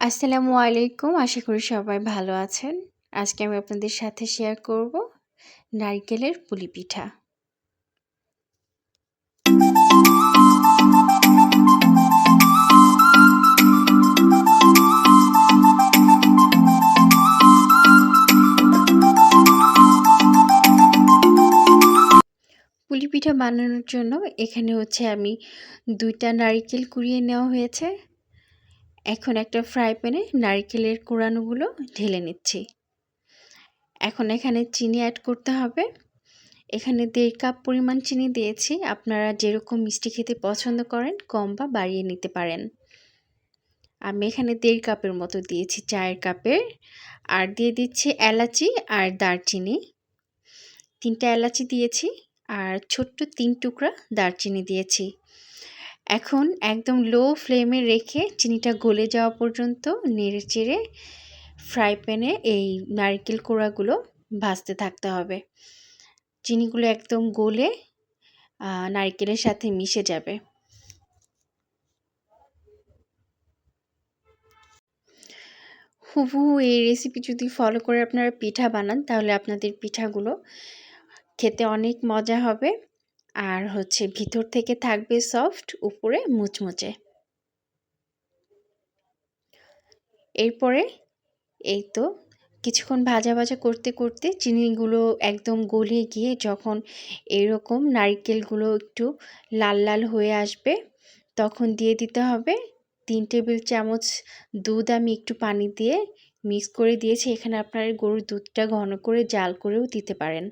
আসসালামু আলাইকুম। আশা করি সবাই ভালো আছেন। আজকে আমি আপনাদের সাথে শেয়ার করব নারকেলের পুলি পিঠা। পুলি পিঠা বানানোর জন্য এখানে হচ্ছে আমি দুইটা নারিকেল কুড়িয়ে নেওয়া হয়েছে। এখন একটা ফ্রাই প্যানে নারকেলের কোড়ানোগুলো ঢেলে নিচ্ছি। এখন এখানে চিনি অ্যাড করতে হবে। এখানে দেড় কাপ পরিমাণ চিনি দিয়েছি। আপনারা যেরকম মিষ্টি খেতে পছন্দ করেন, কম বা বাড়িয়ে নিতে পারেন। আমি এখানে দেড় কাপের মতো দিয়েছি চায়ের কাপের আর দিয়ে দিচ্ছি এলাচি আর দারচিনি। তিনটা এলাচি দিয়েছি। আর ছোট্ট তিন টুকরা দারচিনি দিয়েছি। এখন একদম লো ফ্লেমে রেখে চিনিটা গলে যাওয়া পর্যন্ত নেড়ে চেড়ে ফ্রাই প্যানে এই নারকেল কোড়াগুলো ভাজতে থাকতে হবে। চিনিগুলো একদম গলে নারকেলের সাথে মিশে যাবে। হুবহু এই রেসিপি যদি ফলো করে আপনারা পিঠা বানান, তাহলে আপনাদের পিঠাগুলো খেতে অনেক মজা হবে। আর হচ্ছে ভিতর থেকে থাকবে সফট, উপরে মুচমুচে। এরপরে এই তো কিছুক্ষণ ভাজা ভাজা করতে করতে চিনিগুলো একদম গলিয়ে গিয়ে যখন এরকম নারিকেলগুলো একটু লাল লাল হয়ে আসবে, তখন দিয়ে দিতে হবে তিন টেবিল চামচ দুধ আমি একটু পানি দিয়ে মিক্স করে দিয়েছি। এখানে আপনার গরুর দুধটা ঘন করে জাল করেও দিতে পারেন।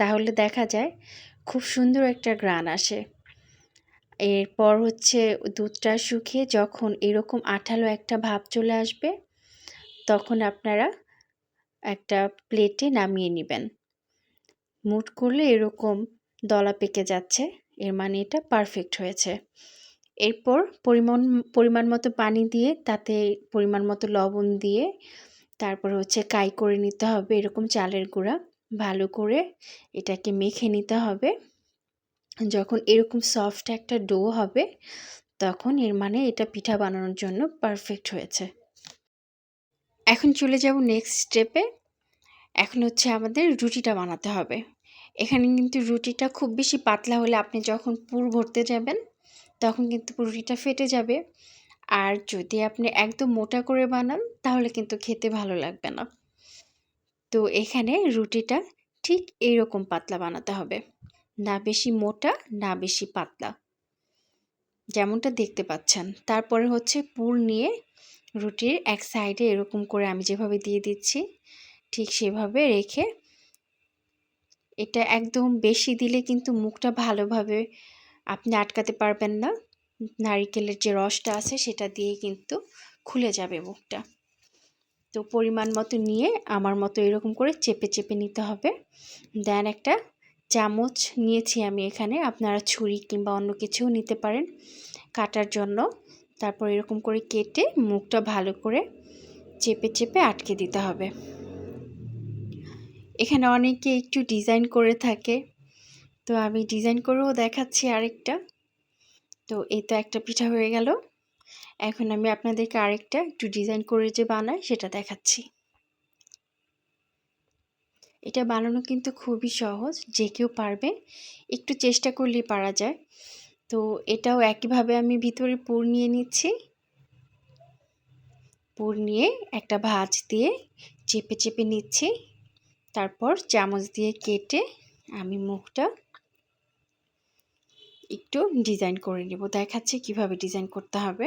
তাহলে দেখা যায় খুব সুন্দর একটা গ্রান আসে। এরপর হচ্ছে দুধটা শুকিয়ে যখন এরকম আঠালো একটা ভাব চলে আসবে, তখন আপনারা একটা প্লেটে নামিয়ে নেবেন। মুট করলে এরকম দলা পেকে যাচ্ছে, এর মানে এটা পারফেক্ট হয়েছে। এরপর পরিমাণ পরিমাণ মতো পানি দিয়ে তাতে পরিমাণ মতো লবণ দিয়ে তারপর হচ্ছে কাই করে নিতে হবে এরকম চালের গুঁড়া। ভালো করে এটাকে মেখে নিতে হবে। যখন এরকম সফট একটা ডো হবে, তখন এর মানে এটা পিঠা বানানোর জন্য পারফেক্ট হয়েছে। এখন চলে যাব নেক্সট স্টেপে এখন হচ্ছে আমাদের রুটিটা বানাতে হবে। এখানে কিন্তু রুটিটা খুব বেশি পাতলা হলে আপনি যখন পুর ভরতে যাবেন, তখন কিন্তু রুটিটা ফেটে যাবে। আর যদি আপনি একদম মোটা করে বানান, তাহলে কিন্তু খেতে ভালো লাগবে না। তো এখানে রুটিটা ঠিক এইরকম পাতলা বানাতে হবে। না বেশি মোটা, না বেশি পাতলা। যেমনটা দেখতে পাচ্ছেন। তারপরে হচ্ছে পুর নিয়ে রুটির এক সাইডে এরকম করে আমি যেভাবে দিয়ে দিচ্ছি, ঠিক সেভাবে রেখে এটা একদম বেশি দিলে কিন্তু মুখটা ভালোভাবে আপনি আটকাতে পারবেন না। নারিকেলের যে রসটা আছে সেটা দিয়ে কিন্তু খুলে যাবে মুখটা। তো পরিমাণ মতো নিয়ে আমার মতো এরকম করে চেপে চেপে নিতে হবে। দেন একটা চামচ নিয়েছি আমি এখানে। আপনারা ছুরি কিংবা অন্য কিছুও নিতে পারেন কাটার জন্য। তারপর এরকম করে কেটে মুখটা ভালো করে চেপে চেপে আটকে দিতে হবে। এখানে অনেকে একটু ডিজাইন করে থাকে। তো আমি ডিজাইন করেও দেখাচ্ছি আরেকটা। তো এই তো একটা পিঠা হয়ে গেল। এখন আমি আপনাদেরকে আরেকটা একটু ডিজাইন করে যে বানাই সেটা দেখাচ্ছি। এটা বানানো কিন্তু খুবই সহজ, যে কেউ পারবে, একটু চেষ্টা করলেই পারা যায়। তো এটাও একইভাবে আমি ভিতরে পুর নিয়ে নিচ্ছি। পুর নিয়ে একটা ভাজ দিয়ে চেপে চেপে নিচ্ছি। তারপর চামচ দিয়ে কেটে আমি মুখটা একটু ডিজাইন করে নেব। দেখাচ্ছি কীভাবে ডিজাইন করতে হবে।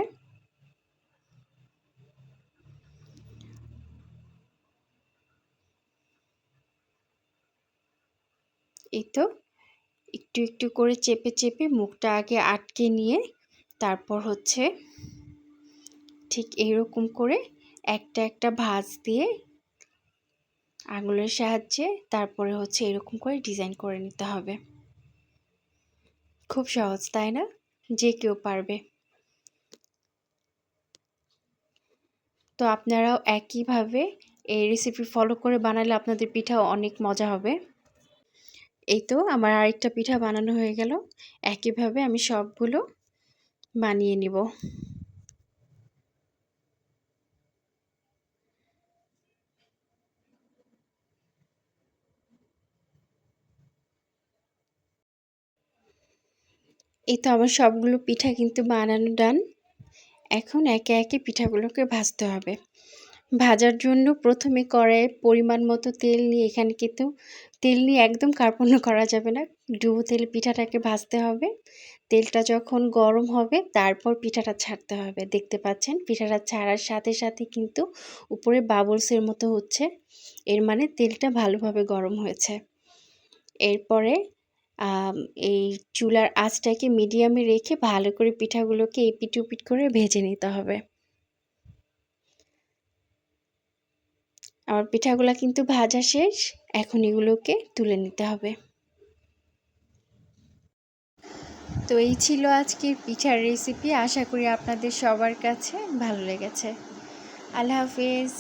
এই তো, একটু একটু করে চেপে চেপে মুখটা আগে আটকে নিয়ে তারপর হচ্ছে ঠিক এইরকম করে একটা একটা ভাঁজ দিয়ে আঙুলের সাহায্যে তারপরে হচ্ছে এরকম করে ডিজাইন করে নিতে হবে। খুব সহজ, তাই না? যে কেউ পারবে। তো আপনারাও একইভাবে এই রেসিপি ফলো করে বানালে আপনাদের পিঠা অনেক মজা হবে। এই তো আমার আরেকটা পিঠা বানানো হয়ে গেল। একইভাবে আমি সবগুলো বানিয়ে নিব। এই তো আমার সবগুলো পিঠা কিন্তু বানানো ডান এখন একে একে পিঠাগুলোকে ভাজতে হবে। ভাজার জন্য প্রথমে কড়াইয়ে পরিমাণ মতো তেল নিয়ে এখানে কিন্তু তেল নিয়ে একদম কার্পণ্য করা যাবে না। ডুবো তেলে পিঠাটাকে ভাজতে হবে। তেলটা যখন গরম হবে তারপর পিঠাটা ছাড়তে হবে। দেখতে পাচ্ছেন, পিঠাটা ছাড়ার সাথে সাথে কিন্তু উপরে বাবলসের মতো হচ্ছে। এর মানে তেলটা ভালোভাবে গরম হয়েছে। এরপরে এই চুলার আঁচটাকে মিডিয়ামে রেখে ভালো করে পিঠাগুলোকে এপিট উপিট করে ভেজে নিতে হবে। আমার পিঠাগুলো কিন্তু ভাজা শেষ, এখন এগুলোকে তুলে নিতে হবে। তো এই ছিল আজকের পিঠার রেসিপি আশা করি আপনাদের সবার কাছে ভালো লেগেছে। আল্লাহ হাফিজ।